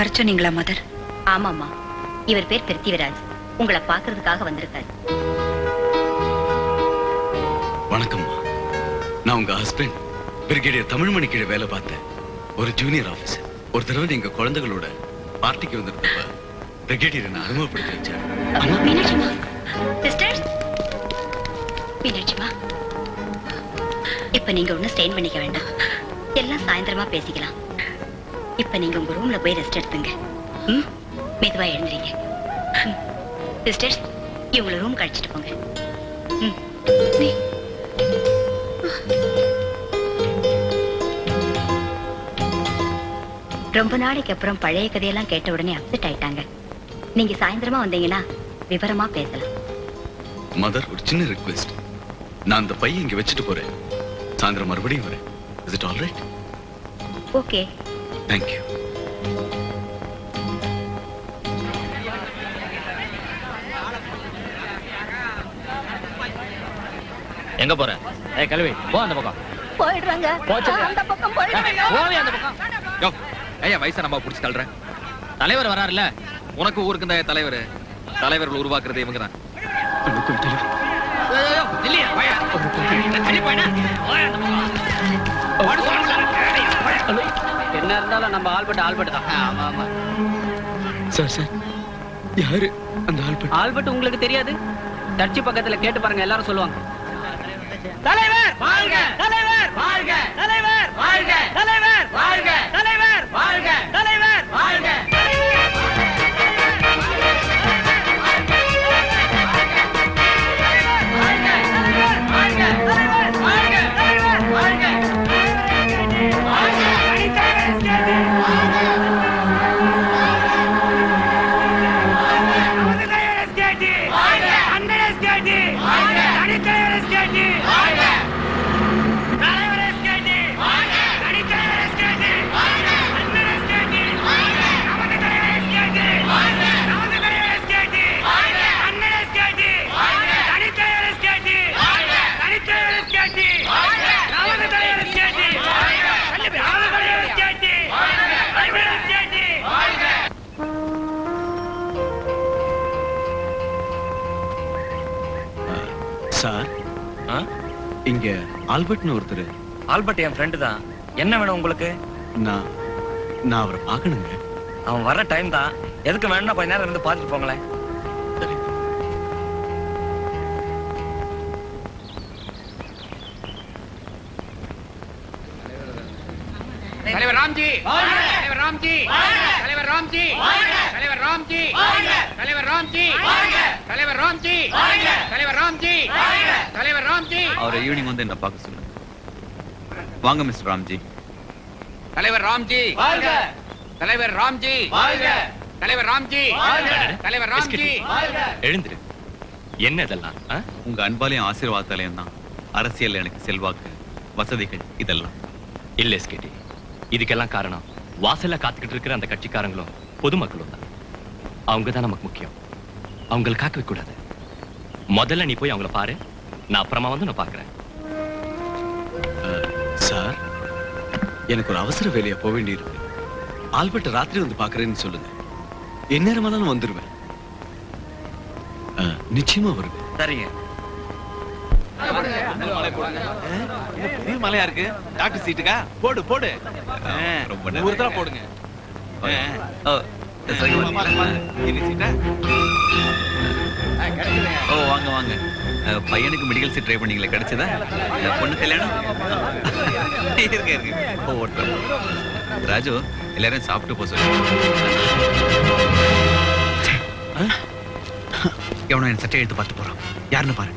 வர சொன்னீங்களா மதர்? ஆமாம்மா. இவர் பேர் பிருத்திவிராஜ். உங்களை பார்க்கறதுக்காக வந்திருக்காரு. வணக்கம்மா. நான் உங்க ஹஸ்பண்ட் பிரிகேடியர் தமிழ்மணி கீழே வேலை பார்த்தேன். ஒரு ஜூனியர் ஆபீசர் ஒரு தடவை நீங்க குழந்தைகளோட பார்ட்டிக்கு வந்திருந்தப்ப பிரிகேடியர் என்ன அறிமுகப்படுத்தி வச்சார் ஆமா மீனாட்சிமா சிஸ்டர் மீனாட்சிமா இப்ப நீங்க ஒண்ணும் ஸ்டெயின் பண்ணிக்க வேண்டாம். எல்லாம் சாயந்தரமா பேசிக்கலாம். இப்ப நீங்க உங்க ரூம்ல போய் ரெஸ்ட் எடுத்துங்க. ம்? மெதுவா எழுந்துறீங்க சிஸ்டர்ஸ் இவங்கள ரூம் கழிச்சிட்டு போங்க. ம். ரொம்ப நாளைக்கு அப்புறம் பழைய கதையெல்லாம் கேட்ட உடனே அப்செட் ஆயிட்டாங்க. நீங்க சாயந்தரமா வந்தீங்கன்னா விவரமா பேசலாம். மதர் ஒரு சின்ன ரிக்வெஸ்ட் நான் அந்த பையன் இங்க வச்சுட்டு போறேன். சாயந்தரம் மறுபடியும் வரேன். Is it all right okay thank you எங்க போற? ஏய் கழுவி. போ அந்த பக்கம். போயிடுறாங்க. போச்சு. அந்த பக்கம் போவே அந்த பக்கம். யோ ஐயா வயசா நம்ம புடிச்சு தள்ளுற. தலைவர் வராருல்ல? உனக்கு ஊருக்கு தான் தலைவர். தலைவர்கள் உருவாக்குறது இவங்க தான். இல்லையா என்ன இருந்தாலும் நம்ம ஆல்பர்ட் ஆல்பர்ட் தான். ஆமா ஆமா. சார் சார் யாரு அந்த ஆள் ஆல்பர்ட் உங்களுக்கு தெரியாது? சர்ச்சு பக்கத்துல கேட்டு பாருங்க எல்லாரும் சொல்லுவாங்க. தலைவர்! வாழ்க! தலைவர்! வாழ்க! தலைவர்! வாழ்க! தலைவர்! வாழ்க! தலைவர்! வாழ்க! தலைவர்! வாழ்க! சார். இங்க ஆல்பர்ட்னு ஒருத்தர். ஆல்பர்ட் என் ஃப்ரெண்டு தான். என்ன வேணும் உங்களுக்கு? நான் நான் அவரை பார்க்கணுங்க. அவன் வர டைம் தான். எதுக்கு வேணும்னா கொஞ்ச நேரம் இருந்து பார்த்துட்டு போங்களேன். சரி தலைவர் ராம்ஜி. தலைவர் ராம்ஜி. தலைவர் ராம்ஜி தலைவர் ராம்ஜி தலைவர் ராம்ஜி தலைவர் ராம்ஜி தலைவர் ராம்ஜி தலைவர் ராம்ஜி அவரை ஈவினிங் வந்து என்ன பார்க்க சொல்லுங்க வாங்க மிஸ்டர் ராம்ஜி தலைவர் ராம்ஜி தலைவர் ராம்ஜி தலைவர் ராம்ஜி தலைவர் ராம்ஜி எழுந்துரு என்ன இதெல்லாம்? உங்க அன்பாலையும் ஆசீர்வாதத்தாலையும் தான் அரசியல் எனக்கு செல்வாக்கு வசதிகள் இதெல்லாம் இல்ல எஸ்கேடி இதுக்கெல்லாம் காரணம் வாசல்ல காத்துக்கிட்டு இருக்கிற அந்த கட்சிக்காரங்களும் பொதுமக்களும் தான். அவங்க தான் நமக்கு முக்கியம். அவங்களை காக்க வைக்க கூடாது. முதல்ல நீ போய் அவங்கள பாரு. நான் அப்புறமா வந்து நான் பாக்குறேன். சார் எனக்கு ஒரு அவசர வேலையா போக வேண்டியிருக்கு. ஆல்பர்ட் ராத்திரி வந்து பார்க்கறேன்னு சொல்லுங்க. எந்நேரமா நான் வந்துருவேன் நிச்சயமா வருவேன். சரிங்க. பெரிய மலையா இருக்கு? டாக்டர் சீட்டுக்கா? போடு போடு. ரொம்ப ஒரு தடவை போடுங்க. ஓ சரி? ஓ வாங்க வாங்க. பையனுக்கு மெடிக்கல் சீட் ட்ரை பண்ணீங்களே கிடைச்சதா? பொண்ணு கல்யாணம்? இருக்கு இருக்கு. ஓ ஓட்டுறேன் ராஜு எல்லாரும் சாப்பிட்டு போ சொல்லு. எவனோ என் சட்டை எடுத்து பார்த்து போறான். யாருன்னு பாரு.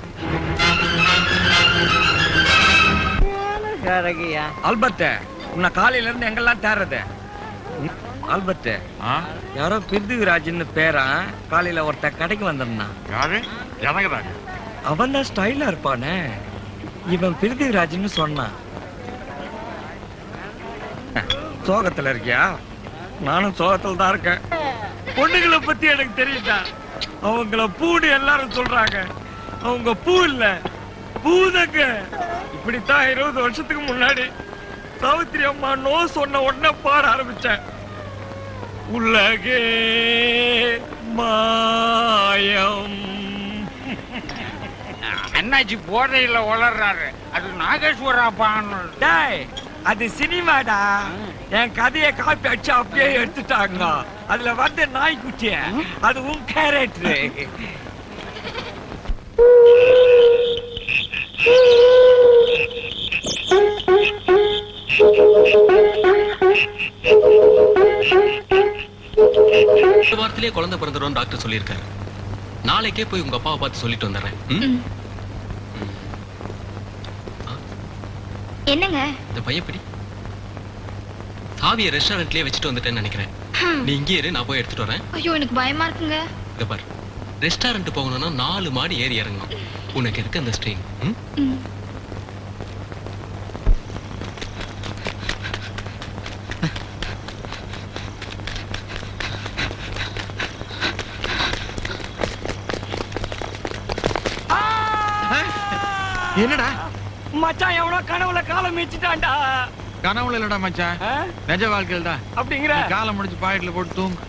ஆல்பர்ட் உன்னை காலையில இருந்து எங்கெல்லாம் தேடுறது? ம், ஆல்பர்ட். யாரோ பிருத்திவிராஜ்னு பேரா காலையில ஒருத்த கடைக்கு வந்திருந்தான். யாரு? அவன் தான் ஸ்டைலா இருப்பானே. இவன் பிருத்திவிராஜ்னு சொன்னான். சோகத்துல இருக்கியா? நானும் சோகத்துல தான் இருக்கேன். பொண்ணுங்களை பத்தி எனக்கு தெரியுதா? அவங்கள பூன்னு எல்லாரும் சொல்றாங்க. அவங்க பூ இல்ல. பூதங்க இப்படித்தான் இருபது வருஷத்துக்கு முன்னாடி சாவித்திரி அம்மா நோ சொன்ன உடனே பாட ஆரம்பிச்சேன். உலகே மாயம். அண்ணாச்சி போதையில வளர்றாரு அது நாகேஸ்வரா டேய் அது சினிமாடா. என் கதையை காப்பி அடிச்சு அப்படியே எடுத்துட்டாங்க. அதுல வந்து நாய்க்குட்டிய அது உன் கேரக்டர். ஒரு வாரத்திலேயே குழந்தை பிறந்துடும் டாக்டர் சொல்லியிருக்காரு. நாளைக்கே போய் உங்க அப்பாவை பார்த்து சொல்லிட்டு வந்துடுறேன்? என்னங்க? இந்த பையப்படி சாவியை ரெஸ்டாரண்ட்லயே வச்சுட்டு வந்துட்டேன்னு நினைக்கிறேன். நீ இங்கே இரு நான் போய் எடுத்துட்டு வரேன். ஐயோ எனக்கு பயமா இருக்குங்க. இதை பாரு. ரெஸ்டாரண்ட் போகணும்னா நாலு மாடி ஏறி இறங்கணும். உனக்கு இருக்கு அந்த ஸ்ட்ரெயின்? என்னடா? மச்சான் எவனோ கனவுல காலம் மீச்சிட்டான்டா. கனவுல இல்லடா மச்சான்? நிஜ வாழ்க்கையில் தான் அப்படிங்கிற காலம் முடிச்சு பாக்கெட்ல போட்டு தூங்கு.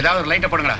ஏதாவது ஒரு லைட்டை போடுங்கடா.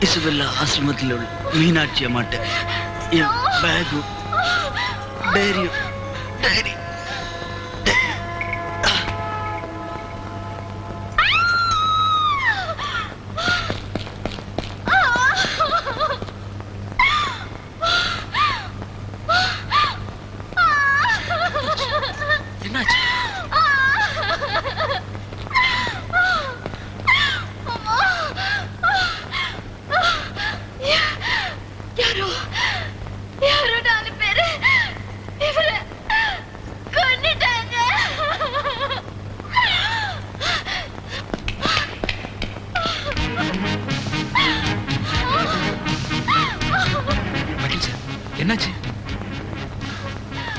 இசுபெல்லா ஆசிரமத்தில் உள்ள மீனாட்சி அம்மாட்ட என் பேகும் டைரியும் டைரி என்னாச்சு?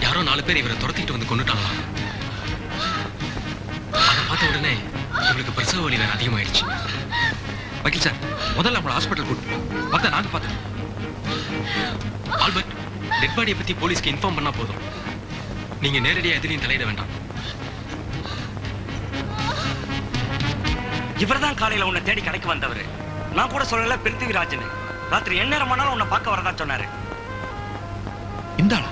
யாரோ நாலு பேர் இவரை துரத்திட்டு வந்து கொண்டுட்டாங்களா உடனே இவளுக்கு பிரசவ வலி வேற அதிகமாயிடுச்சு. வக்கீல் சார் முதல்ல நம்மள ஹாஸ்பிட்டல் கூட்டு மத்த நாங்க பார்த்தோம் ஆல்பர்ட் டெட் பாடியை பத்தி போலீஸ்க்கு இன்ஃபார்ம் பண்ணா போதும். நீங்க நேரடியா எதிரியும் தலையிட வேண்டாம். இவர்தான் காலையில உன்னை தேடி கடைக்கு வந்தவர். நான் கூட சொல்லல பிருத்திவிராஜன். ராத்திரி என்ன ஆனாலும் உன்னை பார்க்க வரதா சொன்னாரு. இந்த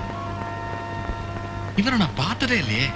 இவரை நான் பார்த்ததே இல்லையே.